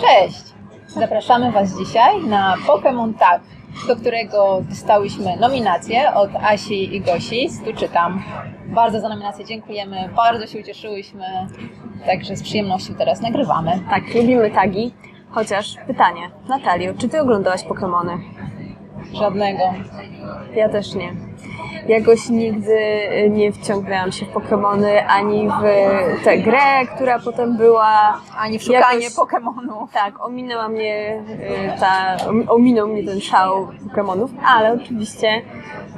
Cześć! Zapraszamy Was dzisiaj na Pokémon Tag, do którego dostałyśmy nominację od Asi i Gosi. Tu czytam. Bardzo za nominację dziękujemy, bardzo się ucieszyłyśmy, także z przyjemnością teraz nagrywamy. Tak, lubimy tagi. Chociaż pytanie, Natalio, czy ty oglądałaś Pokémony? Żadnego. Ja też nie. Jakoś nigdy y, nie wciągnęłam się w Pokémony, ani w tę grę, która potem była. Ani w szukanie Jakoś- Pokémonów. Tak, ominęła mnie y, ta, om- ominął mnie ten szał Pokémonów, ale oczywiście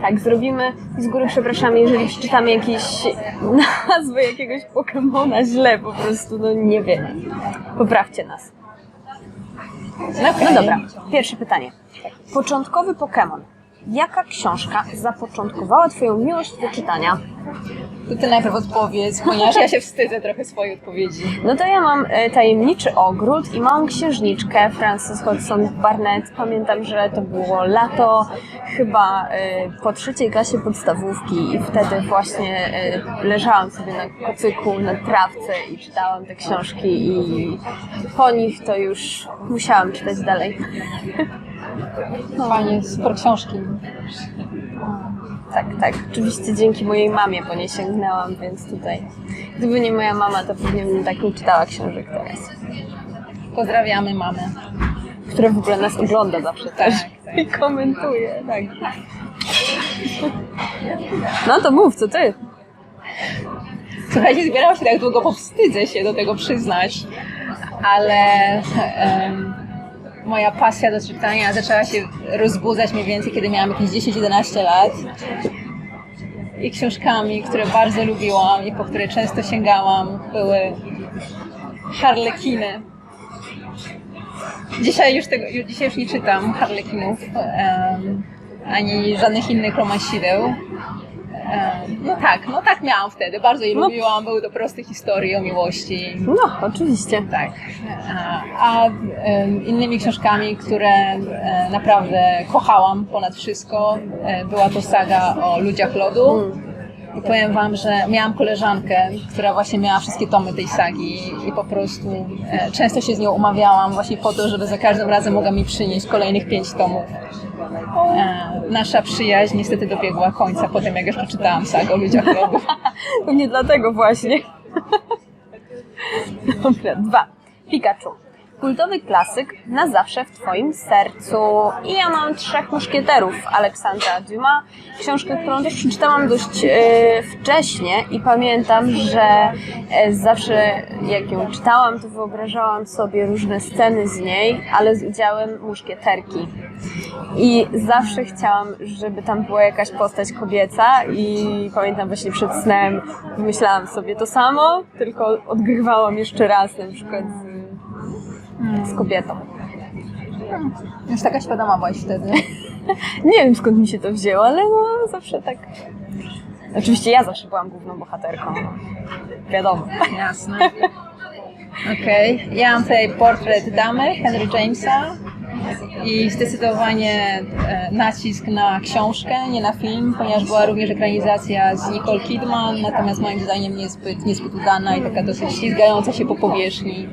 tak zrobimy. Z góry przepraszamy, jeżeli przeczytamy jakieś nazwę jakiegoś Pokémona źle, po prostu, no nie wiem. Poprawcie nas. No dobra, pierwsze pytanie. Początkowy Pokémon. Jaka książka zapoczątkowała Twoją miłość do czytania? To Ty najpierw odpowiedz, ponieważ ja się wstydzę trochę swojej odpowiedzi. No to ja mam e, Tajemniczy Ogród i małą księżniczkę Frances Hodgson Barnett. Pamiętam, że to było lato chyba e, po trzeciej klasie podstawówki i wtedy właśnie e, leżałam sobie na kocyku, na trawce i czytałam te książki i po nich to już musiałam czytać dalej. Fajnie, super książki. Tak, tak. Oczywiście dzięki mojej mamie po nie sięgnęłam, więc tutaj gdyby nie moja mama, to pewnie bym tak nie czytała książek teraz. Pozdrawiamy mamę. Która w ogóle nas ogląda zawsze też tak. i komentuje. Tak. No to mów, co ty? Słuchajcie, zbierałam się tak długo, bo wstydzę się do tego przyznać, ale em, moja pasja do czytania zaczęła się rozbudzać mniej więcej, kiedy miałam jakieś 10-11 lat. I książkami, które bardzo lubiłam i po które często sięgałam, były Harlekiny. Dzisiaj już, tego, dzisiaj już nie czytam Harlekinów, em, ani żadnych innych romansideł. No tak, no tak miałam wtedy. Bardzo je No. lubiłam. Były to proste historie o miłości. No, oczywiście. Tak. A, innymi książkami, które e, naprawdę kochałam ponad wszystko, e, była to saga o ludziach lodu. I powiem Wam, że miałam koleżankę, która właśnie miała wszystkie tomy tej sagi i po prostu e, często się z nią umawiałam właśnie po to, żeby za każdym razem mogła mi przynieść kolejnych pięć tomów. E, nasza przyjaźń niestety dobiegła końca po tym, jak już przeczytałam sagę o ludziach lodu. Pewnie dlatego właśnie. Dobra, dwa. Pikachu. Kultowy klasyk na zawsze w Twoim sercu. I ja mam Trzech Muszkieterów Aleksandra Dumas. Książkę, którą też przeczytałam dość e, wcześnie i pamiętam, że e, zawsze jak ją czytałam, to wyobrażałam sobie różne sceny z niej, ale z udziałem muszkieterki. I zawsze chciałam, żeby tam była jakaś postać kobieca i pamiętam właśnie przed snem myślałam sobie to samo, tylko odgrywałam jeszcze raz na przykład z, z kobietą. Już taka świadoma byłaś wtedy. Nie wiem skąd mi się to wzięło, ale no zawsze tak. Oczywiście ja zawsze byłam główną bohaterką. Wiadomo. Jasne. Okej. Ja mam tutaj portret damy Henry Jamesa i zdecydowanie e, nacisk na książkę, nie na film, ponieważ była również ekranizacja z Nicole Kidman, natomiast moim zdaniem niezbyt, niezbyt udana i taka dosyć ślizgająca się po powierzchni,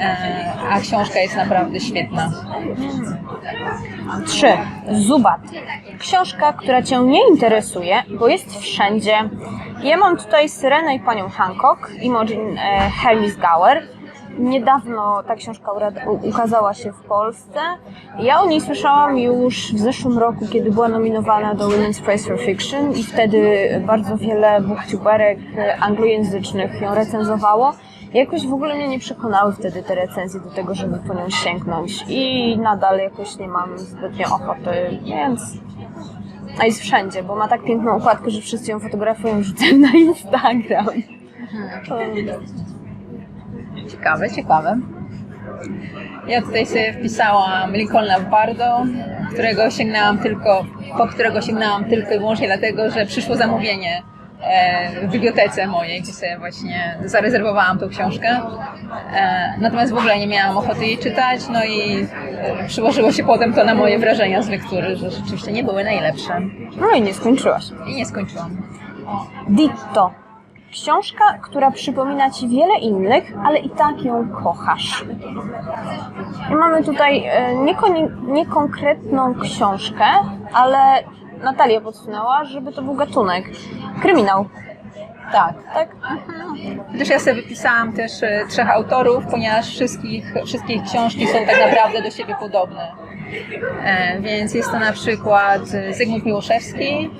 e, a książka jest naprawdę świetna. Trzy. Zubat. Książka, która Cię nie interesuje, bo jest wszędzie. Ja mam tutaj Syrenę i Panią Hancock, Imogen e, Hermes Gower. Niedawno ta książka ukazała się w Polsce. Ja o niej słyszałam już w zeszłym roku, kiedy była nominowana do Women's Prize for Fiction i wtedy bardzo wiele booktuberek e, anglojęzycznych ją recenzowało. Jakoś w ogóle mnie nie przekonały wtedy te recenzje do tego, żeby po nią sięgnąć i nadal jakoś nie mam zbytnio ochoty, więc... A jest wszędzie, bo ma tak piękną okładkę, że wszyscy ją fotografują rzucają na Instagram. To- Ciekawe, ciekawe. Ja tutaj sobie wpisałam Lincolna Bardo, którego sięgnęłam tylko, po którego sięgnęłam tylko i wyłącznie dlatego, że przyszło zamówienie e, w bibliotece mojej, gdzie sobie właśnie zarezerwowałam tą książkę. E, natomiast w ogóle nie miałam ochoty jej czytać, no i e, przyłożyło się potem to na moje wrażenia z lektury, że rzeczywiście nie były najlepsze. No i nie skończyłaś. I nie skończyłam. Ditto. Książka, która przypomina Ci wiele innych, ale i tak ją kochasz. I mamy tutaj e, niekonkretną książkę, ale Natalia podsunęła, żeby to był gatunek. Kryminał. Tak. Tak? Też ja sobie wypisałam też e, trzech autorów, ponieważ wszystkich, wszystkich książki są tak naprawdę do siebie podobne. E, więc jest to na przykład Zygmunt Miłoszewski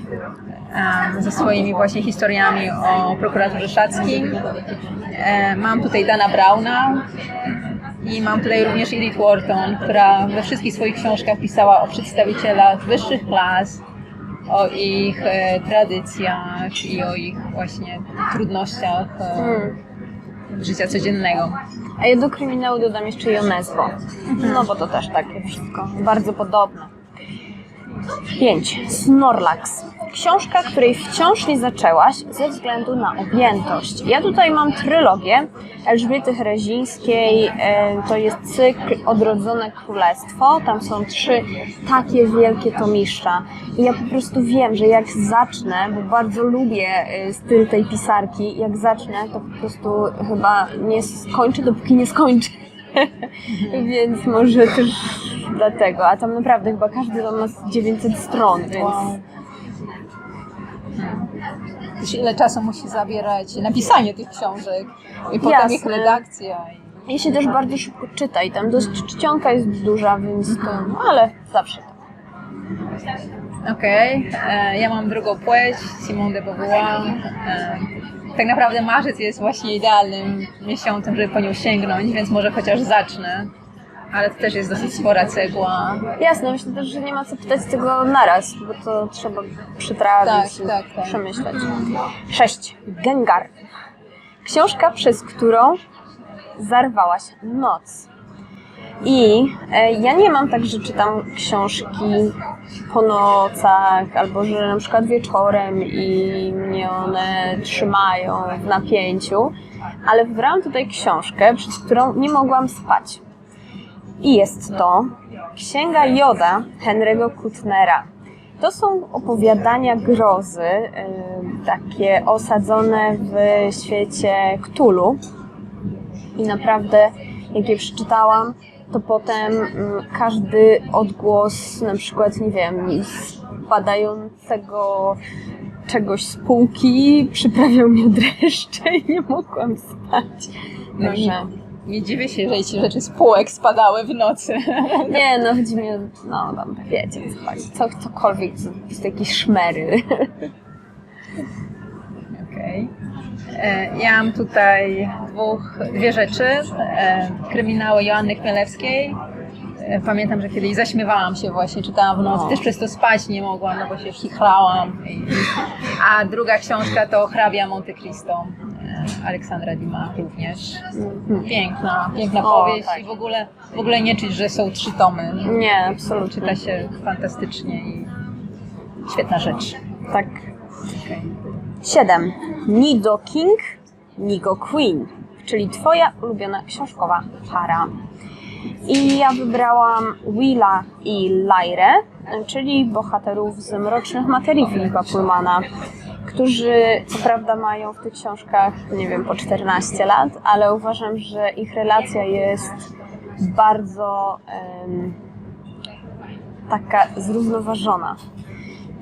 ze swoimi właśnie historiami o prokuratorze Szackim. Mam tutaj Dana Brauna i mam tutaj również Edith Wharton, która we wszystkich swoich książkach pisała o przedstawicielach wyższych klas, o ich e, tradycjach i o ich właśnie trudnościach e, Hmm. życia codziennego. A ja do kryminału dodam jeszcze Jonezwo. No bo to też takie wszystko bardzo podobne. 5. Snorlax. Książka, której wciąż nie zaczęłaś ze względu na objętość. Ja tutaj mam trylogię Elżbiety Herezińskiej. e, To jest cykl Odrodzone Królestwo. Tam są trzy takie wielkie tomiszcza. I ja po prostu wiem, że jak zacznę, bo bardzo lubię e, styl tej pisarki, jak zacznę, to po prostu chyba nie skończę, dopóki nie skończę. więc może też dlatego. A tam naprawdę chyba każdy tam ma z 900 stron, więc... Wow. Ile czasu musi zabierać napisanie tych książek i potem Jasne. ich redakcja. i- I się też bardzo szybko czyta i tam dość czcionka jest duża, więc to... No, ale zawsze tak. Okej, e, ja mam drugą płeć, Simone de Beauvoir. E, tak naprawdę marzec jest właśnie idealnym miesiącem, żeby po nią sięgnąć, więc może chociaż zacznę. Ale to też jest dosyć spora cegła. Jasne, myślę też, że nie ma co pytać tego naraz, bo to trzeba przytrawić Tak, i tak, tak. przemyśleć. 6. Gengar. Książka, przez którą zarwałaś noc. I e, ja nie mam tak, że czytam książki po nocach, albo że na przykład wieczorem i mnie one trzymają w napięciu, ale wybrałam tutaj książkę, przez którą nie mogłam spać. I jest to Księga Joda Henry'ego Kutnera. To są opowiadania grozy, y, takie osadzone w świecie Ktulu. I naprawdę, jak je przeczytałam, to potem mm, każdy odgłos, na przykład, nie wiem, spadającego czegoś z półki przyprawiał mnie dreszcze i nie mogłam spać. No Także... nie dziwię się, że ci rzeczy z półek spadały w nocy. Nie, no chodzi mi o, no tam wiecie, co chodzi. Co, cokolwiek, co, jakieś szmery. Okej. E, Ja mam tutaj dwóch, dwie rzeczy. E, Kryminały Joanny Chmielewskiej. E, Pamiętam, że kiedyś zaśmiewałam się właśnie, czytałam w nocy, No. też przez to spać nie mogłam, no bo się chichrałam. I- A druga książka to Hrabia Monte Cristo e, Aleksandra Dima również. Piękna, piękna Mhm. O, powieść tak. i w ogóle, w ogóle nie czuć, że są trzy tomy. Nie, absolutnie. Czyta się fantastycznie i świetna rzecz. Tak. Okej. 7. Nido King, Nigo Queen, czyli twoja ulubiona książkowa para. I ja wybrałam Willa i Lyrę, czyli bohaterów z Mrocznych Materii Filipa Pullmana, którzy co prawda mają w tych książkach, nie wiem, po 14 lat, ale uważam, że ich relacja jest bardzo taka zrównoważona.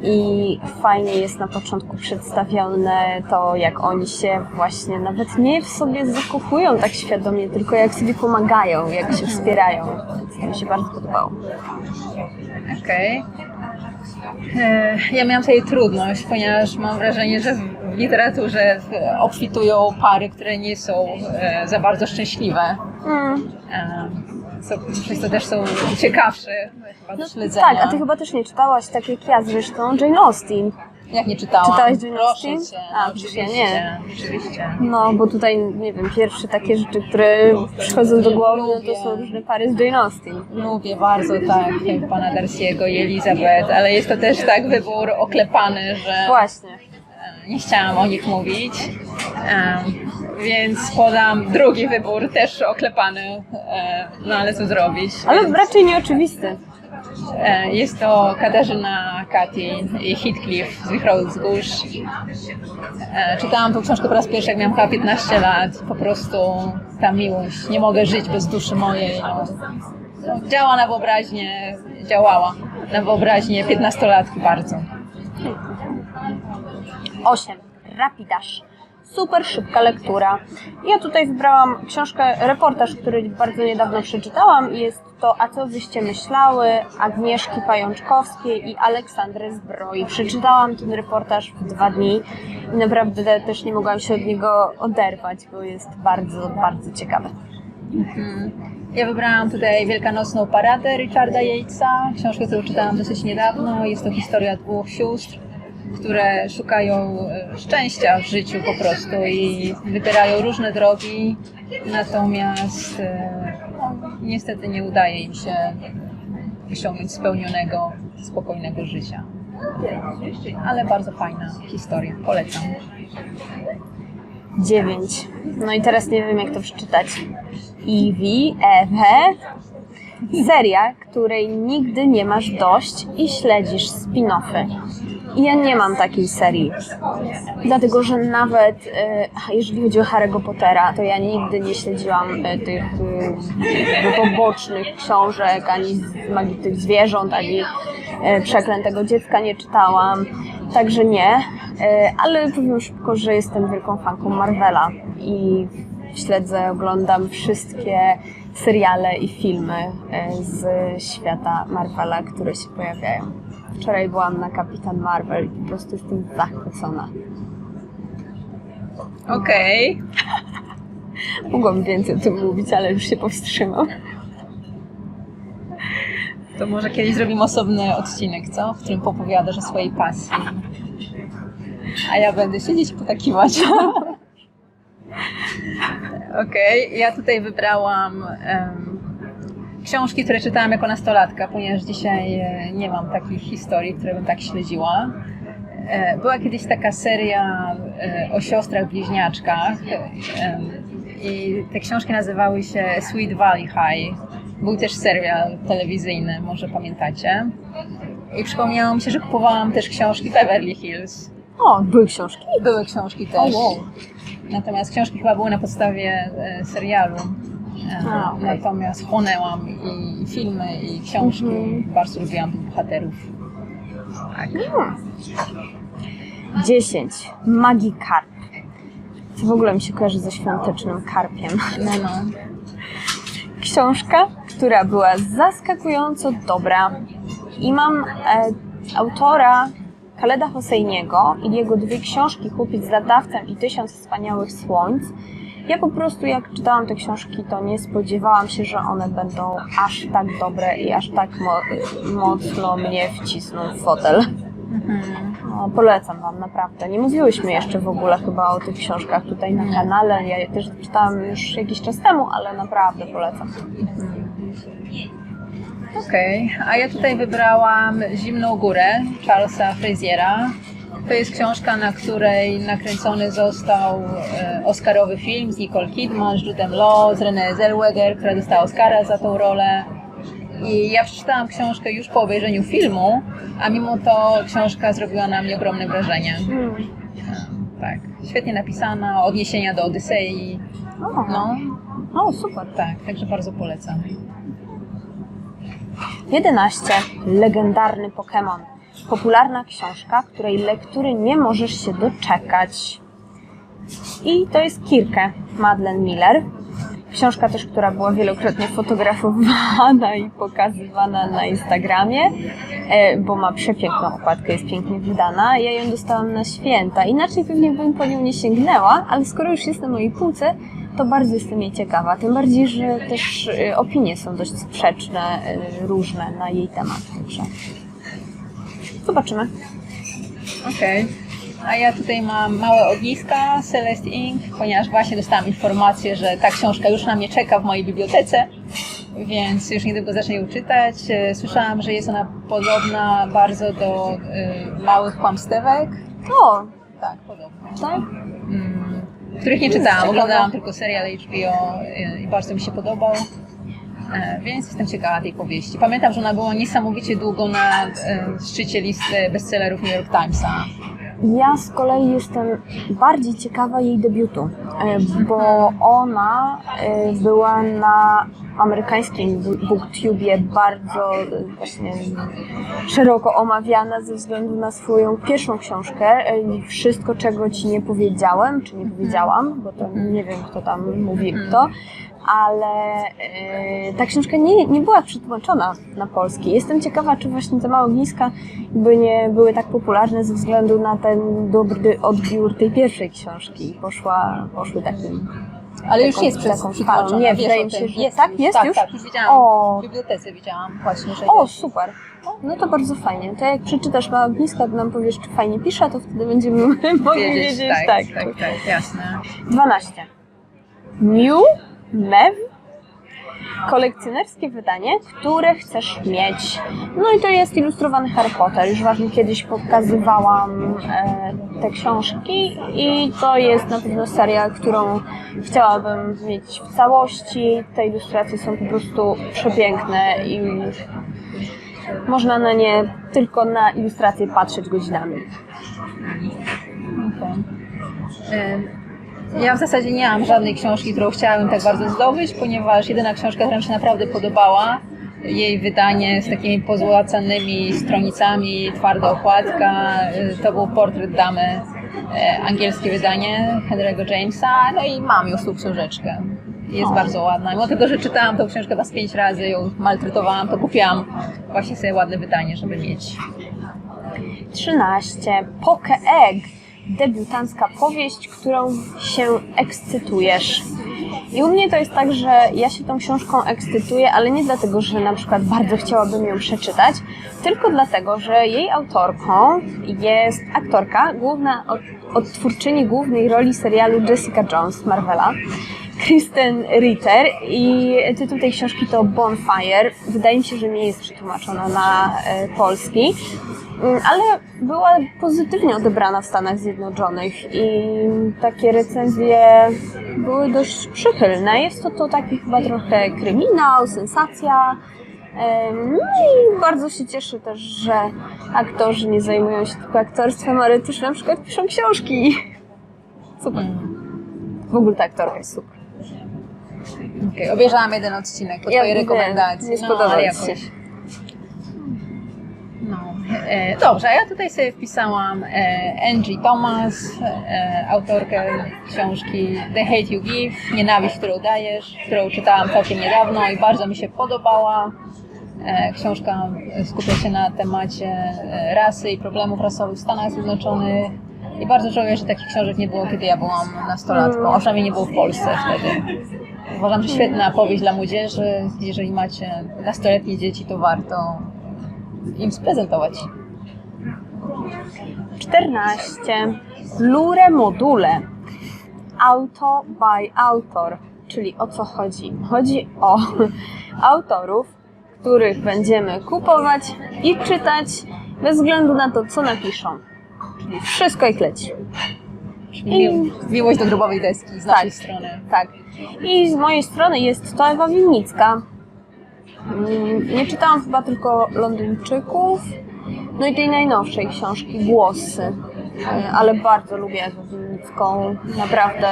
I fajnie jest na początku przedstawione to, jak oni się właśnie nawet nie w sobie zakochują tak świadomie, tylko jak sobie pomagają, jak się wspierają. Więc to mi się bardzo podobało. Okej. E, Ja miałam tutaj trudność, ponieważ mam wrażenie, że w literaturze obfitują pary, które nie są e, za bardzo szczęśliwe. Mm. Co, przez to też są ciekawsze chyba do śledzenia. Tak, a ty chyba też nie czytałaś, tak jak ja zresztą, Jane Austen. Jak nie czytałam? Czytałaś Jane Austen? cię, A, oczywiście, przecież ja Oczywiście. No, bo tutaj, nie wiem, pierwsze takie rzeczy, które przychodzą do głowy, no to są różne pary z Jane Austen. Lubię bardzo tak pana Darcy'ego i Elizabeth, ale jest to też tak wybór oklepany, że Właśnie. Nie chciałam o nich mówić. Więc podam drugi wybór, też oklepany, no ale co zrobić. Ale Więc- raczej nieoczywisty. Jest to Katarzyna Kati i Heathcliff z Wichrowych Wzgórz. Czytałam tą książkę po raz pierwszy, jak miałam chyba 15 lat. Po prostu ta miłość, nie mogę żyć bez duszy mojej. No. No, Działa na wyobraźnię, działała na wyobraźnię 15-latki bardzo. 8. Rapidasz. Super szybka lektura. Ja tutaj wybrałam książkę, reportaż, który bardzo niedawno przeczytałam jest to A co wyście myślały Agnieszki Pajączkowskiej i Aleksandry Zbroi. Przeczytałam ten reportaż w dwa dni i naprawdę też nie mogłam się od niego oderwać, bo jest bardzo, bardzo ciekawy. Ja wybrałam tutaj Wielkanocną Paradę Richarda Yatesa, książkę, którą czytałam dosyć niedawno. Jest to historia dwóch sióstr, które szukają e, szczęścia w życiu po prostu i wybierają różne drogi, natomiast no, niestety nie udaje im się osiągnąć spełnionego, spokojnego życia. Ale bardzo fajna historia, polecam. 9. No i teraz nie wiem, jak to przeczytać. Eevee, Ewe. Seria, której nigdy nie masz dość i śledzisz spin-offy. Ja nie mam takiej serii. Dlatego, że nawet e, jeżeli chodzi o Harry'ego Pottera, to ja nigdy nie śledziłam e, tych e, pobocznych książek, ani magii tych zwierząt, ani e, przeklętego dziecka nie czytałam. Także nie, E, ale powiem szybko, że jestem wielką fanką Marvela i śledzę, oglądam wszystkie seriale i filmy e, z świata Marvela, które się pojawiają. Wczoraj byłam na Kapitan Marvel i po prostu jestem zachwycona. Okej. Mogłam więcej o tym mówić, ale już się powstrzymam. To może kiedyś zrobimy osobny odcinek, co? W którym popowiadasz o swojej pasji. A ja będę siedzieć i potakiwać. Okej, ja tutaj wybrałam em, książki, które czytałam jako nastolatka, ponieważ dzisiaj e, nie mam takich historii, które bym tak śledziła. E, Była kiedyś taka seria e, o siostrach bliźniaczkach i te książki nazywały się Sweet Valley High. Był też serial telewizyjny, może pamiętacie. I przypomniało mi się, że kupowałam też książki Beverly Hills. O, były książki? Były książki też. Wow. Natomiast książki chyba były na podstawie e, serialu. E, A, okej. Natomiast chłonęłam i filmy, i książki. Mhm. Bardzo lubiłam tych bohaterów. Tak. 10. Magikarp. To w ogóle mi się kojarzy ze świątecznym karpiem. No, no. Książka, która była zaskakująco dobra. I mam e, autora Kaleda Hosseiniego i jego dwie książki Chłopiec z latawcem i Tysiąc wspaniałych słońc. Ja po prostu jak czytałam te książki, to nie spodziewałam się, że one będą aż tak dobre i aż tak mo- mocno mnie wcisną w fotel. No, polecam Wam naprawdę. Nie mówiłyśmy jeszcze w ogóle chyba o tych książkach tutaj na kanale. Ja je też czytałam już jakiś czas temu, ale naprawdę polecam. Okej, a ja tutaj wybrałam Zimną Górę Charlesa Fraziera. To jest książka, na której nakręcony został e, Oscarowy film z Nicole Kidman, z Judem Law, z Renée Zellweger, która dostała Oscara za tą rolę. I ja przeczytałam książkę już po obejrzeniu filmu, a mimo to książka zrobiła na mnie ogromne wrażenie. Tak, świetnie napisana, odniesienia do Odysei. O, No, o super. tak, także bardzo polecam. 11. Legendarny Pokémon. Popularna książka, której lektury nie możesz się doczekać. I to jest Kirkę Madeleine Miller. Książka też, która była wielokrotnie fotografowana i pokazywana na Instagramie, e, bo ma przepiękną okładkę, jest pięknie wydana. Ja ją dostałam na święta. Inaczej pewnie bym po nią nie sięgnęła, ale skoro już jest na mojej półce, to bardzo jestem jej ciekawa. Tym bardziej, że też e, opinie są dość sprzeczne, e, różne na jej temat. Także zobaczymy. Okej. A ja tutaj mam małe ogniska Celeste Ink, ponieważ właśnie dostałam informację, że ta książka już na mnie czeka w mojej bibliotece, więc już niedługo zacznę ją czytać. E, Słyszałam, że jest ona podobna bardzo do y, małych kłamstewek. O, Tak, podobna. tak? Mm, których nie czytałam, oglądałam tylko serial HBO i bardzo mi się podobał. E, Więc jestem ciekawa tej powieści. Pamiętam, że ona była niesamowicie długo na e, szczycie listy bestsellerów New York Timesa. Ja z kolei jestem bardziej ciekawa jej debiutu, e, bo ona e, była na amerykańskim booktubie bardzo e, właśnie szeroko omawiana ze względu na swoją pierwszą książkę Wszystko, czego ci nie powiedziałem, czy nie powiedziałam, bo to nie wiem, kto tam mówi kto, ale e, ta książka nie, nie była przetłumaczona na polski. Jestem ciekawa, czy właśnie te małe ogniska by nie były tak popularne ze względu na ten dobry odbiór tej pierwszej książki i poszła, poszły takim... Ale już jest przez taką falą. Nie, wiesz wydaje mi się, że- tak? Jest tak, już? Tak, już widziałam. O. W bibliotece widziałam właśnie, że O, jest. super! No to bardzo fajnie. To jak przeczytasz małe ogniska, to nam powiesz, czy fajnie pisze, to wtedy będziemy mogli wiedzieć, tak, tak. tak, tak, jasne. 12. New Mew. Kolekcjonerskie wydanie, które chcesz mieć. No i to jest ilustrowany Harry Potter. Już Wam kiedyś pokazywałam e, te książki i to jest na pewno seria, którą chciałabym mieć w całości. Te ilustracje są po prostu przepiękne i można na nie tylko na ilustracje patrzeć godzinami. Okej. Ym, Ja w zasadzie nie mam żadnej książki, którą chciałabym tak bardzo zdobyć, ponieważ jedyna książka, która mi się naprawdę podobała, jej wydanie z takimi pozłacanymi stronicami, twarda okładka, y, to był Portret Damy, e, angielskie wydanie Henry'ego Jamesa, no i mam już tą książeczkę. Jest O. bardzo ładna. Mimo tego, że czytałam tą książkę was pięć razy, ją maltretowałam, to kupiłam właśnie sobie ładne wydanie, żeby mieć. 13. Poke Egg. Debiutancka powieść, którą się ekscytujesz. I u mnie to jest tak, że ja się tą książką ekscytuję, ale nie dlatego, że na przykład bardzo chciałabym ją przeczytać, tylko dlatego, że jej autorką jest aktorka, główna od, odtwórczyni głównej roli serialu Jessica Jones Marvela. Kristen Ritter i tytuł tej książki to Bonfire. Wydaje mi się, że nie jest przetłumaczona na e, polski, Mm, ale była pozytywnie odebrana w Stanach Zjednoczonych i takie recenzje były dość przychylne. Jest to, to taki chyba trochę kryminał, sensacja. Em, No i bardzo się cieszę też, że aktorzy nie zajmują się tylko aktorstwem, ale też na przykład piszą książki. Super. W ogóle ta aktorka jest super. Okej, obejrzałam jeden odcinek po Ja twojej rekomendacji. nie no, spodoba ale mi jakoś- się. No. E, dobrze, a ja tutaj sobie wpisałam e, Angie Thomas, e, autorkę książki The Hate You Give, Nienawiść, którą dajesz, którą czytałam całkiem niedawno i bardzo mi się podobała. E, książka skupia się na temacie e, rasy i problemów rasowych w Stanach Zjednoczonych. I bardzo żałuję, że takich książek nie było, kiedy ja byłam nastolatką, a przynajmniej nie było w Polsce wtedy. Uważam, że świetna powieść dla młodzieży. Jeżeli macie nastoletnie dzieci, to warto im sprezentować. 14. Lure module. Auto by autor. Czyli o co chodzi? Chodzi o autorów, których będziemy kupować i czytać bez względu na to, co napiszą. Wszystko jak leci. Mi- miłość do grobowej deski z naszej Tak. strony. Tak. I z mojej strony jest to Ewa Winnicka. Mm, Nie czytałam chyba tylko Londyńczyków, no i tej najnowszej książki Głosy. E, Ale bardzo lubię Ewę Winnicką, naprawdę.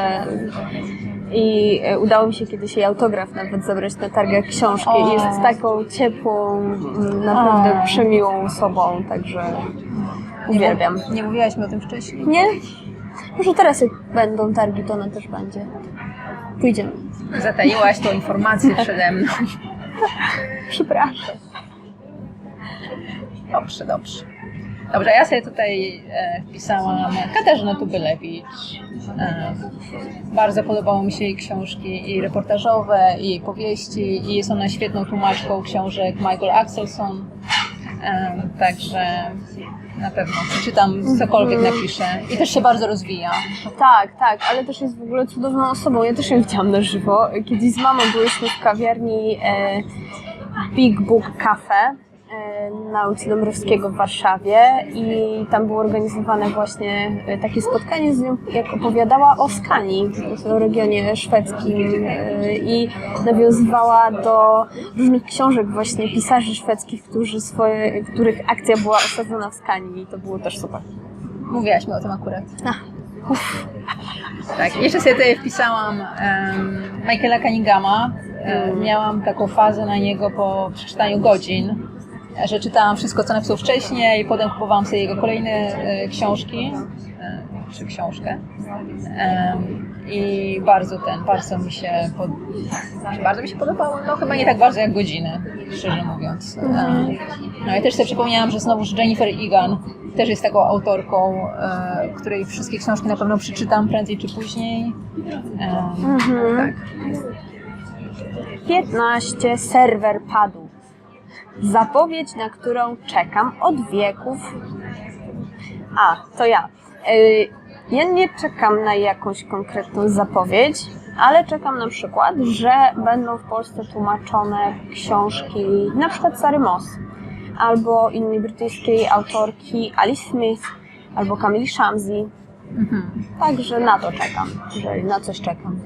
I e, udało mi się kiedyś jej autograf nawet zabrać na targach książki. O. Jest taką ciepłą, mm, naprawdę O. przemiłą osobą, także uwielbiam. Nie, nie mówiłaś mi o tym wcześniej. Nie? Może teraz jak będą targi, to ona też będzie. Pójdziemy. Zataiłaś tą informację przede mną. Przepraszam. Dobrze, dobrze. Dobrze, ja sobie tutaj e, wpisałam Katarzynę Tubylewicz. E, bardzo podobały mi się jej książki i reportażowe, i jej powieści i jest ona świetną tłumaczką książek Michael Axelson. E, także na pewno przeczytam cokolwiek napisze i też się bardzo rozwija. Tak, tak, ale też jest w ogóle cudowną osobą. Ja też ją widziałam na żywo. Kiedyś z mamą byliśmy w kawiarni e, Big Book Cafe na ulicy Dąbrowskiego w Warszawie i tam było organizowane właśnie e, takie spotkanie z nią, jak opowiadała o Skanii, o regionie szwedzkim e, i nawiązywała do różnych książek właśnie pisarzy szwedzkich, którzy swoje, których akcja była osadzona w Skanii i to było też super. Mówiłaś mi o tym akurat. Ach, Tak, jeszcze sobie tutaj wpisałam em, Michaela Cunninghama. E, Miałam taką fazę na niego po przeczytaniu godzin, że czytałam wszystko, co napisał wcześniej i potem kupowałam sobie jego kolejne e, książki, e, czy książkę. I bardzo ten, bardzo mi się, pod... bardzo mi się podobało, no chyba nie tak bardzo jak godziny, szczerze mówiąc. Em, No i też sobie przypomniałam, że znowuż Jennifer Egan też jest taką autorką, e, której wszystkie książki na pewno przeczytam prędzej czy później. Em, Tak. 15 serwer padł. Zapowiedź, na którą czekam od wieków. A, to ja. Y, Ja nie czekam na jakąś konkretną zapowiedź, ale czekam na przykład, że będą w Polsce tłumaczone książki, na przykład Sary Moss, albo innej brytyjskiej autorki Alice Smith, albo Camille Shamsi. Także na to czekam, jeżeli na coś czekam.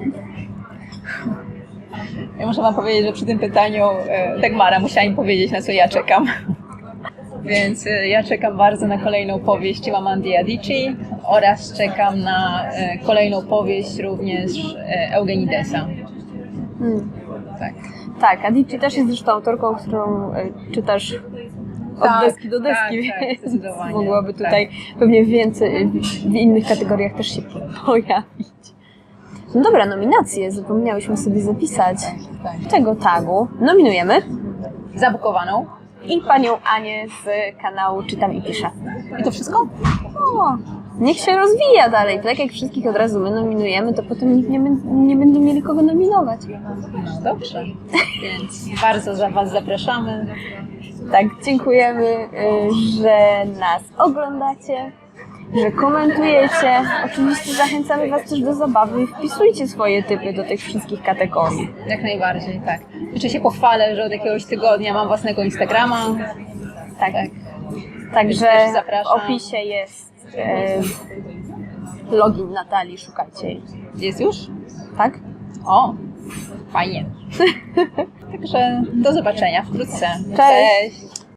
Ja muszę Wam powiedzieć, że przy tym pytaniu e, Dagmara musiała im powiedzieć, na co ja czekam. Więc e, ja czekam bardzo na kolejną powieść Chimamandi Adichie oraz czekam na e, kolejną powieść również Eugenidesa. Hmm. Tak. Tak, Adichie też jest zresztą autorką, którą czytasz od Tak, deski do deski, tak, tak, więc zdecydowanie, mogłaby tak. tutaj pewnie więcej, w innych kategoriach też się pojawić. No dobra, nominacje, zapomniałyśmy sobie zapisać tego tagu. Nominujemy Zabukowaną. i panią Anię z kanału Czytam i Piszę. I to wszystko? O, niech się rozwija dalej. Tak jak wszystkich od razu my nominujemy, to potem nikt nie, nie będą mieli kogo nominować. No dobrze. Więc bardzo za Was zapraszamy. Tak, dziękujemy, y, że nas oglądacie, że komentujecie. Oczywiście zachęcamy Was też do zabawy i wpisujcie swoje typy do tych wszystkich kategorii. Jak najbardziej, tak. Jeszcze się pochwalę, że od jakiegoś tygodnia mam własnego Instagrama. Tak. Tak. Także w opisie jest e, login Natalii, szukajcie jej. Jest już? Tak? O, fajnie. Także do zobaczenia wkrótce. Cześć. Cześć.